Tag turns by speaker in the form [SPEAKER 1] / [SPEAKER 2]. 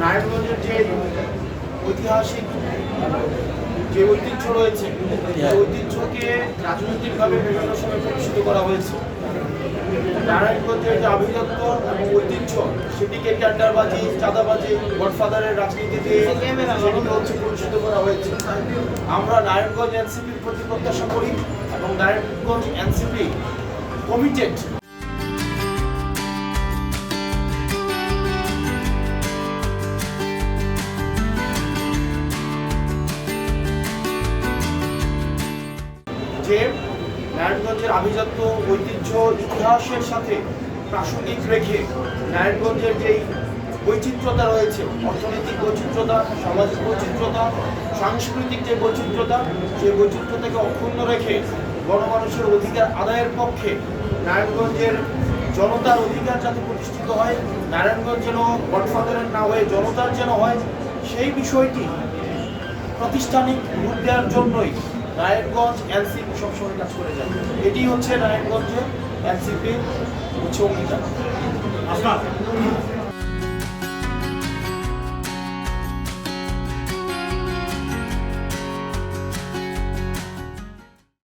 [SPEAKER 1] নারায়ণগঞ্জের যে ঐতিহাসিক যে ঐতিহ্য রয়েছে ঐতিহ্যকে রাজনৈতিকভাবে বিভিন্ন সময় প্রতিষ্ঠিত করা হয়েছে। নারায়ণগঞ্জের যে আভিজাত্য এবং ঐতিহ্য সেটিকে টেন্ডারবাজি চাঁদাবাজি গডফাদারের রাজনীতি দিয়ে সেটিকে হচ্ছে প্রতিষ্ঠিত করা হয়েছে। আমরা নারায়ণগঞ্জ এনসিপির প্রতি প্রত্যাশা করি এবং নারায়ণগঞ্জ এনসিপি কমিটেড যে নারায়ণগঞ্জের আভিজাত্য ঐতিহ্য ইতিহাসের সাথে প্রাসঙ্গিক রেখে নারায়ণগঞ্জের যেই বৈচিত্র্যতা রয়েছে, অর্থনৈতিক বৈচিত্র্যতা, সামাজিক বৈচিত্র্যতা, সাংস্কৃতিক যে বৈচিত্র্যতা, সেই বৈচিত্র্যতাকে অক্ষুণ্ণ রেখে গণমানুষের অধিকার আদায়ের পক্ষে নারায়ণগঞ্জের জনতার অধিকার যাতে প্রতিষ্ঠিত হয়, নারায়ণগঞ্জ যেন গডফাদারের না হয়ে জনতার যেন হয়, সেই বিষয়টি প্রাতিষ্ঠানিক রূপ দেওয়ার জন্যই নারায়ণগঞ্জ এনসিপি সবসময় কাজ করে যায় এটি হচ্ছে নারায়ণগঞ্জে এনসিপির হচ্ছে অঙ্গীকার।
[SPEAKER 2] আপনার